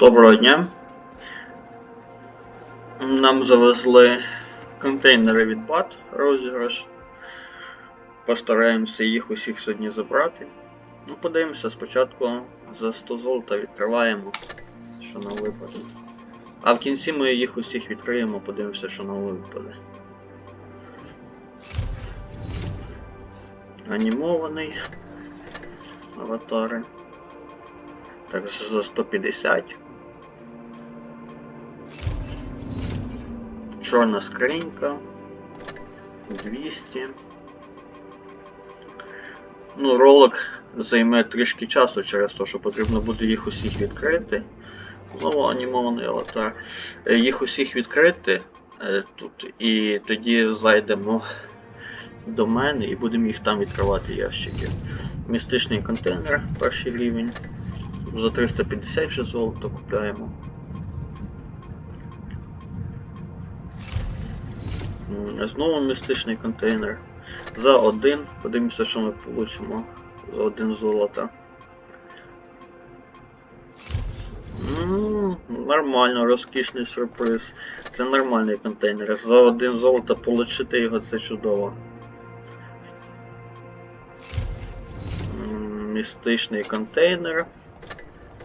Доброго дня. Нам завезли контейнери від BAT розіграш. Постараємося їх усіх сьогодні забрати. Ну, подивимося спочатку за 100 золота відкриваємо, що нам випаде. А в кінці ми їх усіх відкриємо, подивимося, що нам випаде. Анімований. Аватари. Так, за 150. Чорна скринька. 200. Ну, ролик займе трішки часу через те, що потрібно буде їх усіх відкрити. Знову анімований аватар. Е, Їх усіх відкрити е, тут, і тоді зайдемо до мене і будемо їх там відкривати ящики. Містичний контейнер, перший рівень. За 350 вже золото купляємо. Знову містичний контейнер. За один. Подивимося, що ми получимо за один золото. М, Нормально, розкішний сюрприз. Це нормальний контейнер. За один золото получити його це чудово. Містичний контейнер.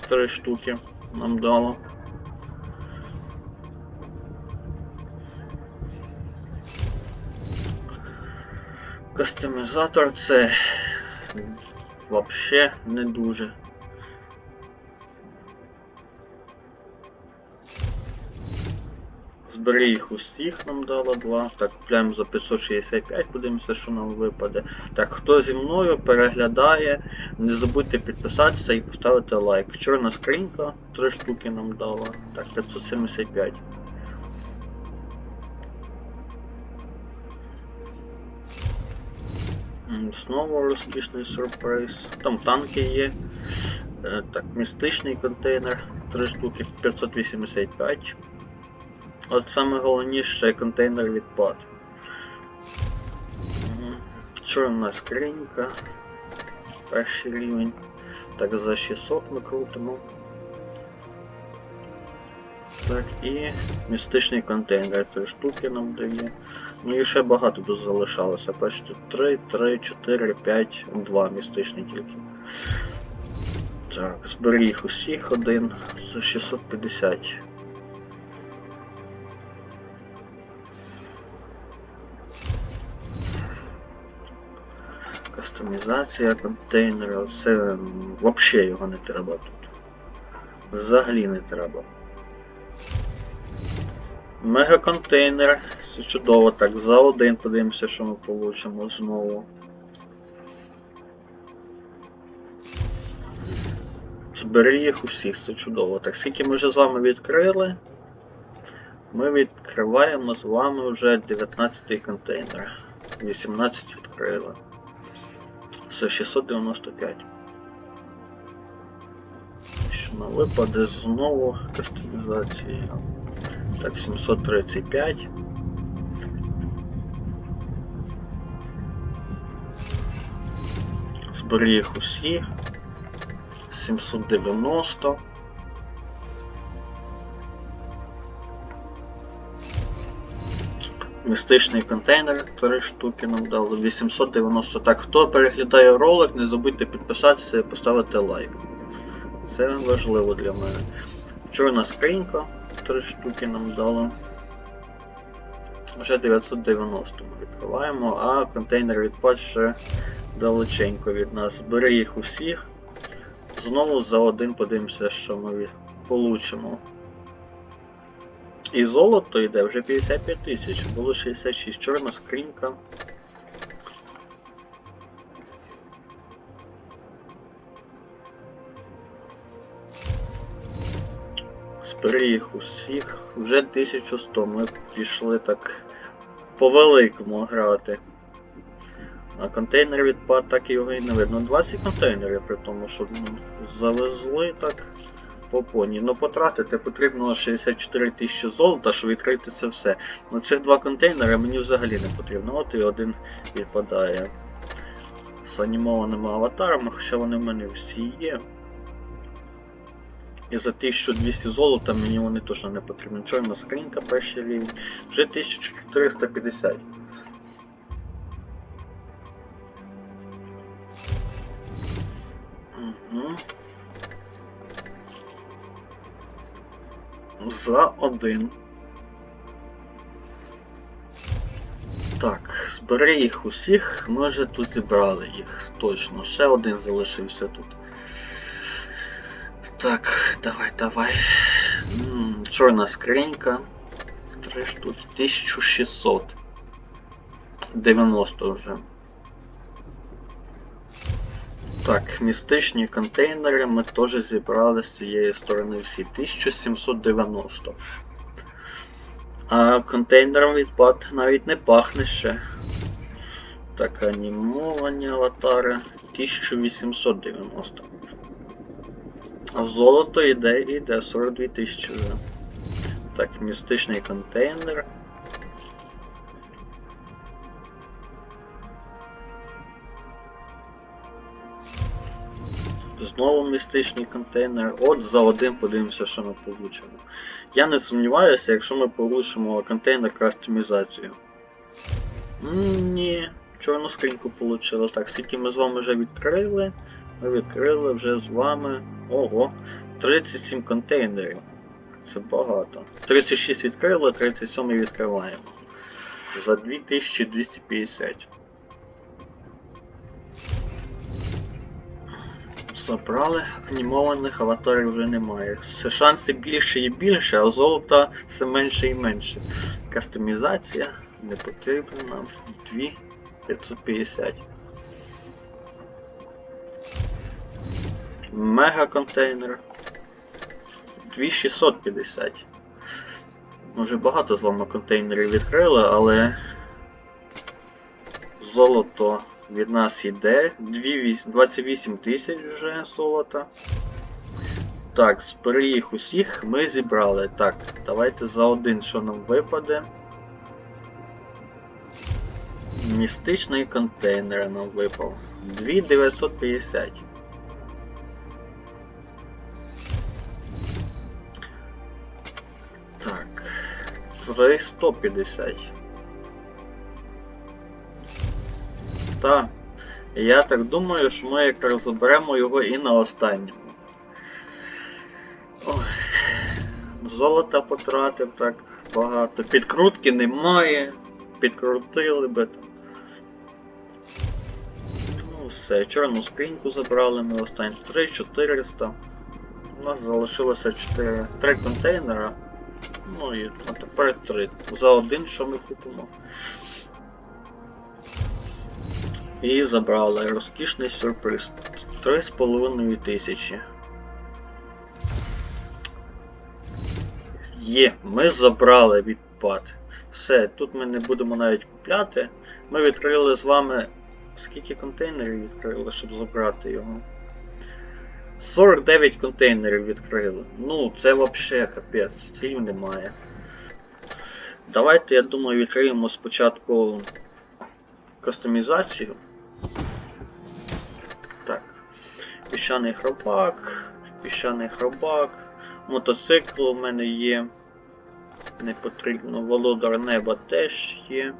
Три штуки нам дало. Кастомізатор це вообще не дуже. Збери їх усіх нам дало два. Так, купляємо за 565, подивимося, що нам випаде. Так, хто зі мною переглядає, не забудьте підписатися і поставити лайк. Чорна скринька, три штуки нам дала. Так, 575. Знову розкішний сюрприз. Там танки є. Е, Так, містичний контейнер, три штуки 585. От саме головніше контейнер відпад. Чорна скринька. Перший рівень. Так, за 600 ми крутимо. Так, і містичний контейнер. Три штуки нам дає. Ну і ще багато тут залишалося. Бачите, 3, 3, 4, 5, 2 містичні тільки. Так, зберіг усіх один за 650. Кастомізація контейнера, це взагалі його не треба тут. Взагалі не треба. Мегаконтейнер, це чудово, так, за один подивимося, що ми получимо знову. Збери їх усіх, це чудово. Так, скільки ми вже з вами відкрили? Ми відкриваємо з вами вже 19 контейнер. 18 відкрили. Це 695. Що нам випаде знову кастомізація. Так, 735. Зберіг усі. 790. Містичний контейнер 3 штуки нам дали. 890. Так, хто переглядає ролик, не забудьте підписатися і поставити лайк. Це важливо для мене. Чорна скринька 3 штуки нам дали. Вже 990 ми відкриваємо, а контейнер відпад ще далеченько від нас. Бери їх усіх. Знову за один подивимося, що ми получимо. І золото йде вже 55 тисяч, було 66. Чорна скринька. Їх усіх. Вже 1100. Ми пішли так по великому грати. А контейнер відпад так його і не видно. 20 контейнерів, при тому, що ну, завезли так по поні. Ну потратити потрібно 64 тисячі золота, щоб відкрити це все. Ну цих два контейнери мені взагалі не потрібно. От і один відпадає. З анімованими аватарами, хоча вони в мене всі є. І за 1200 золота мені вони точно не потрібні. Чорна скринька перший рівень. Вже 1450. Угу. За один. Так, збери їх усіх, ми вже тут зібрали їх, точно. Ще один залишився тут. Так, давай, давай. М, Чорна скринька. Три штуки. 1600. 90 вже. Так, містичні контейнери ми теж зібрали з цієї сторони всі. 1790. А контейнером відпад навіть не пахне ще. Так, анімовані аватари 1890. А золото йде, йде 42 тисячі вже. Так, містичний контейнер. Знову містичний контейнер. От за один подивимося, що ми получимо. Я не сумніваюся, якщо ми получимо контейнер кастомізацію. Ні, чорну скриньку получили. Так, скільки ми з вами вже відкрили. Ми відкрили вже з вами. Ого, 37 контейнерів. Це багато. 36 відкрили, 37 відкриваємо. За 2250. Забрали, анімованих аватарів вже немає. Все шанси більше і більше, а золота все менше і менше. Кастомізація не потрібна нам. 2550. Мега контейнер. 2650. Може багато з вами контейнерів відкрили, але золото від нас йде. 28 тисяч вже золота. Так, збери їх усіх ми зібрали. Так, давайте за один, що нам випаде. Містичний контейнер нам випав. 2950. 350. Так. Я так думаю, що ми якраз заберемо його і на останньому. Ой. Золота потратив так багато. Підкрутки немає. Підкрутили би там. Ну все, чорну скриньку забрали ми останні 3400. У нас залишилося 4, 3 контейнера. Ну і а тепер 3. За один, що ми купимо. І забрали розкішний сюрприз. 3,5 тисячі. Є, ми забрали відпад. Все, тут ми не будемо навіть купляти. Ми відкрили з вами. Скільки контейнерів відкрили, щоб забрати його? 49 контейнерів відкрили. Ну, це взагалі капець, слів немає. Давайте, я думаю, відкриємо спочатку кастомізацію. Так. Піщаний хробак, піщаний хробак, мотоцикл у мене є. Не потрібно, володар неба теж є.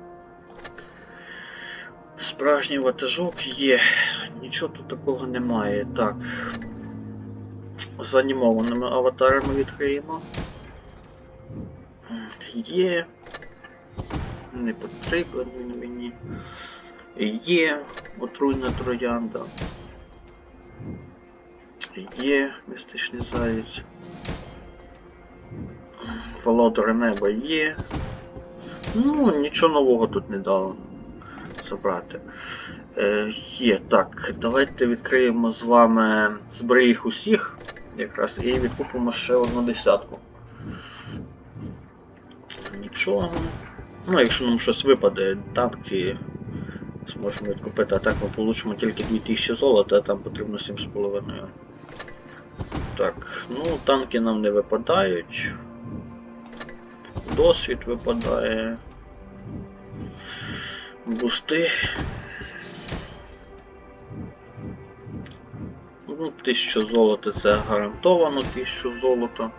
Справжній ватажок є. Нічого тут такого немає. Так. З анімованими аватарами відкриємо. Є. Не потрібен він мені. Є отруйна троянда. Є містичний заєць. Володар неба є. Ну, нічого нового тут не дало забрати. Е, є, так, давайте відкриємо з вами збери їх усіх якраз і відкупимо ще одну десятку. Нічого. Ну, якщо нам щось випаде, танки зможемо відкупити, а так ми получимо тільки 2000 золота, а там потрібно 7,5. Так, ну танки нам не випадають. Досвід випадає. Бусти. Ну, 1000 золота це гарантовано 1000 золота.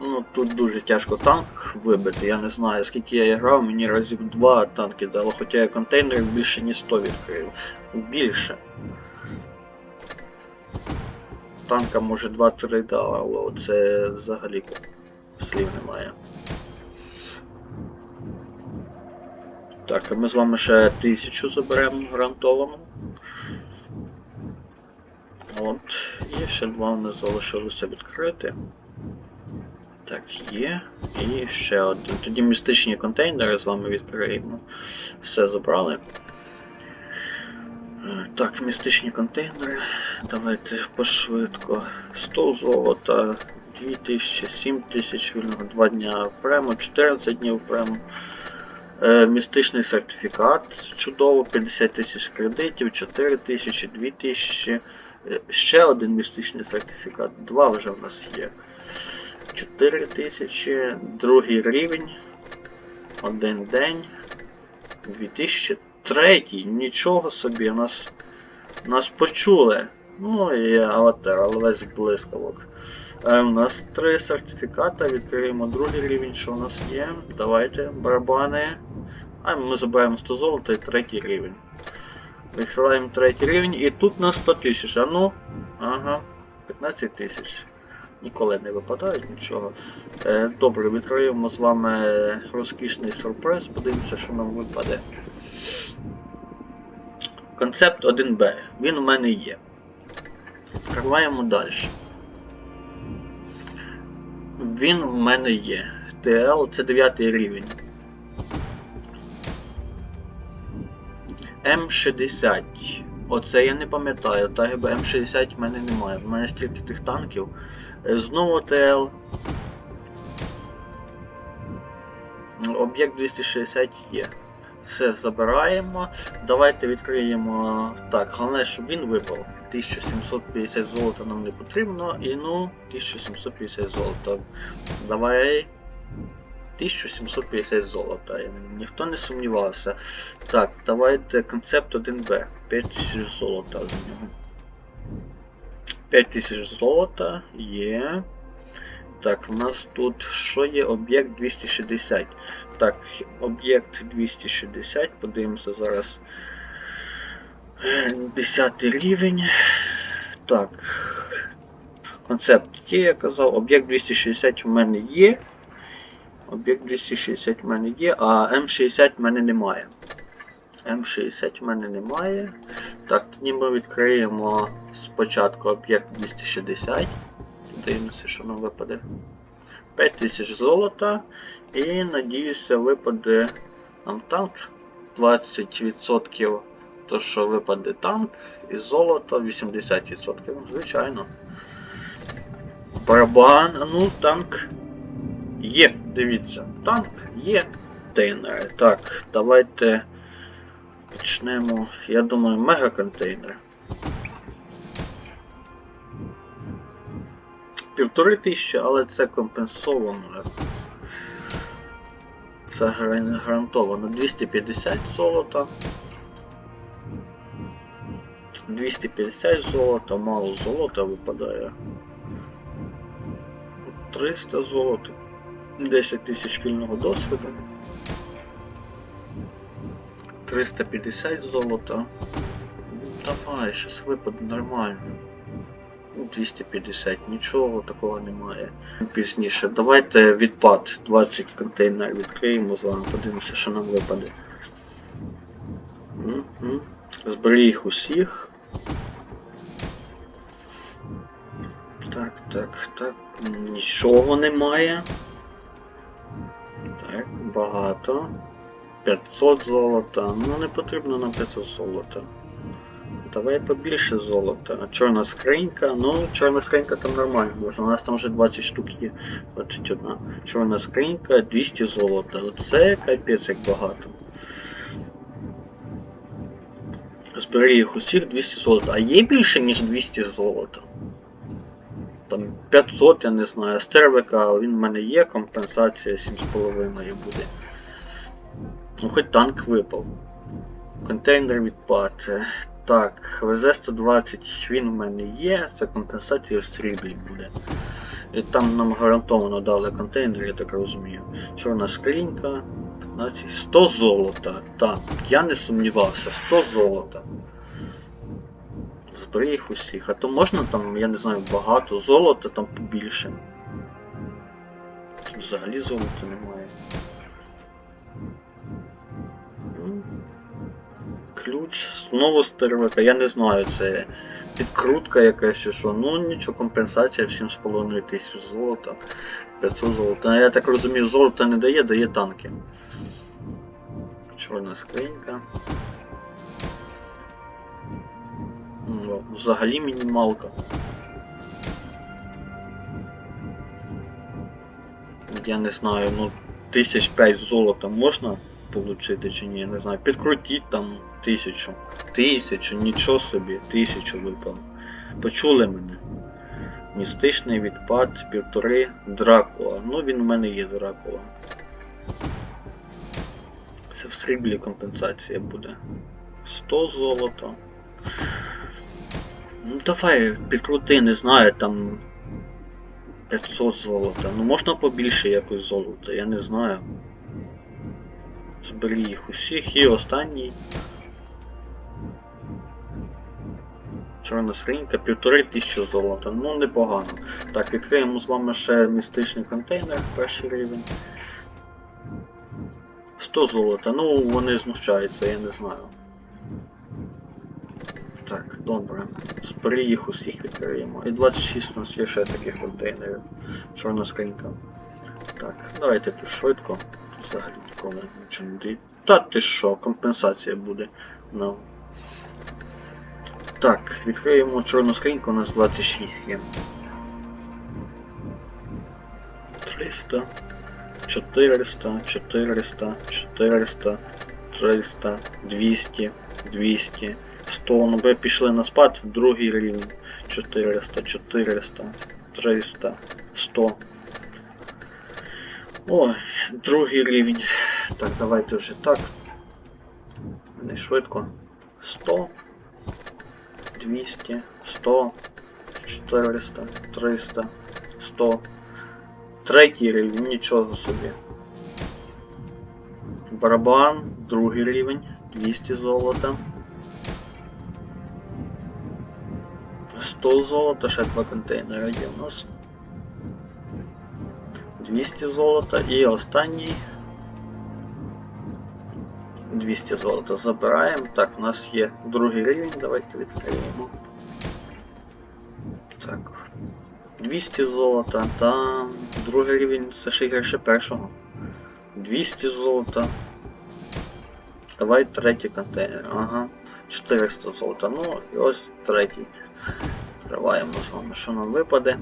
Ну, тут дуже тяжко танк вибити. Я не знаю, скільки я грав, мені разів два танки дало, хоча я контейнерів більше ні 100 відкрив. Більше. Танка може 2-3 дало, це взагалі слів немає. Так, ми з вами ще тисячу заберемо гарантовано. От, і ще два нас залишилося відкрити. Так, є. І ще один. Тоді містичні контейнери з вами відкриємо. Все забрали. Так, містичні контейнери. Давайте пошвидко. 100 золота, 2000, 7000 вільного, 2 дня прямо, 14 днів прямо. Е, містичний сертифікат чудово, 50 тисяч кредитів, 4 тисячі, 2 тисячі. Е, Ще один містичний сертифікат, два вже в нас є. 4 тисячі, другий рівень, один день, 2000, третій, нічого собі, нас, нас почули. Ну і аватар, але весь блискавок. Е, у нас три сертифіката, відкриємо другий рівень, що у нас є. Давайте, барабани. А ми забираємо 100 золота і третій рівень. Відкриваємо третій рівень і тут на 100 тисяч. А ну, ага, 15 тисяч. Ніколи не випадають нічого. Е, добре, відкриємо з вами розкішний сюрприз, подивимося, що нам випаде. Концепт 1Б. Він у мене є. Відкриваємо далі. Він в мене є. TL це 9 рівень. М60. Оце я не пам'ятаю. Якби М60 в мене немає. В мене стільки тих танків. Е, Знову ТЛ. Об'єкт 260 є. Все забираємо. Давайте відкриємо. Так, головне, щоб він випав. 1750 золота нам не потрібно. І ну, 1750 золота. Давай. 1750 золота. Ніхто не сумнівався. Так, давайте концепт 1Б. 5000 золота з нього. 5000 золота є. Так, у нас тут що є? Об'єкт 260. Так, об'єкт 260, подивимося зараз. 10 рівень. Так. Концепт є, я казав, об'єкт 260 в мене є. Об'єкт 260 в мене є, а М60 в мене немає. М60 в мене немає. Так, тоді ми відкриємо спочатку об'єкт 260. Дивимося, що нам випаде. 5000 золота. І надіюся, випаде нам танк 20%. То, що випаде танк і золото 80%. Звичайно. Барабан, ну танк є, дивіться, танк є. Контейнери. Так, давайте почнемо. Я думаю, мега контейнер. Півтори тисячі, але це компенсовано. Це гарантовано 250 золота. 250 золота, мало золота випадає. 300 золота. 10 тисяч вільного досвіду. 350 золота. Давай, щось випаде нормально. Ну, 250, нічого такого немає. Пізніше. Давайте відпад 20 контейнерів відкриємо з вами, подивимося, що нам випаде. Їх усіх. Так, так, так. Нічого немає. Так, багато. 500 золота. Ну не потрібно нам 500 золота. Давай побільше золота. Чорна скринька, ну, чорна скринька там нормально можна. У нас там вже 20 штук є. 21. Чорна скринька, 200 золота. Оце капець як багато. Збери їх усіх 200 золота. А є більше, ніж 200 золота? Там 500, я не знаю. Стервика, він в мене є, компенсація 7,5 буде. Ну, хоч танк випав. Контейнер відпад. Так, ВЗ-120 він в мене є, це компенсація в сріблі буде. І там нам гарантовано дали контейнер, я так розумію. Чорна скринька, 15, 100 золота. Так, я не сумнівався, 100 золота. Зберіг усіх. А то можна там, я не знаю, багато золота там побільше. Взагалі золота немає. Ключ, знову стервика, я не знаю, це підкрутка якась чи що. Ну нічого, компенсація 7,5 тисяч золота, 500 золота. Я так розумію, золота не дає, дає танки. Чорна скринька. Ну, взагалі мінімалка. Я не знаю, ну тисяч п'ять золота можна получити чи ні, не знаю. Підкрутіть там тисячу. Тисячу, нічого собі, тисячу випало. Почули мене? Містичний відпад, півтори Дракула. Ну він в мене є Дракула. Це в сріблі компенсація буде. 100 золота. Ну давай, підкрути, не знаю, там 500 золота. Ну можна побільше якось золота, я не знаю. Збери їх усіх і останній. Чорна скринька, півтори тисячі золота. Ну непогано. Так, відкриємо з вами ще містичний контейнер, перший рівень. 100 золота, ну вони знущаються, я не знаю. Так, добре. Збери їх усіх відкриємо. І 26 у нас є ще таких контейнерів. Чорна скринька. Так, давайте тут швидко. Взагалі ніколи нічого не дає. Та ти що, компенсація буде. Ну. Так, відкриємо чорну скриньку, у нас 26 є. 300, 400, 400, 400, 300, 200, 200, 100. Ну ви пішли на спад, другий рівень. 400, 400, 300, 100. Ой, другий рівень. Так, давайте вже так. Не швидко. 100, 200, 100, 400, 300, 100. Третій рівень, нічого собі. Барабан, другий рівень, 200 золота. 100 золота, ще два контейнери є у нас. 200 золота і останній 200 золота забираємо. Так, у нас є другий рівень, давайте відкриємо. Так. 200 золота, та другий рівень це ще гірше першого. 200 золота. Давай третій контейнер. Ага. 400 золота. Ну і ось третій. Відкриваємо з вами, що нам випаде.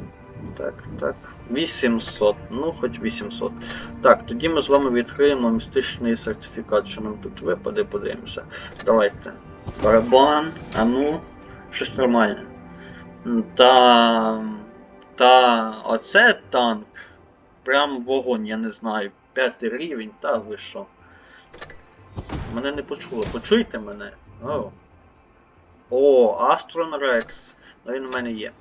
Так, так. 800, ну хоч 800. Так, тоді ми з вами відкриємо містичний сертифікат, що нам тут випаде, подивимося. Давайте. Барабан, а ну, щось нормальне. Та. Та. Оце танк. Прям вогонь, я не знаю. П'ятий рівень, та ви що. Мене не почуло. Почуйте мене? О. О, Астрон Рекс. Ну він у мене є.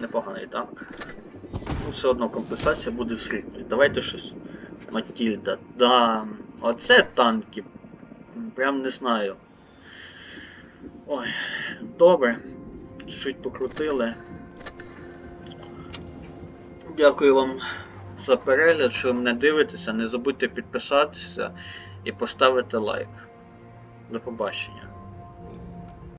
Непоганий танк. Ну, все одно компенсація буде в сріблі. Давайте щось. Матільда. Да. Оце танки. Прям не знаю. Ой, добре. Чуть покрутили. Дякую вам за перегляд, що ви мене дивитеся. Не забудьте підписатися і поставити лайк. До побачення.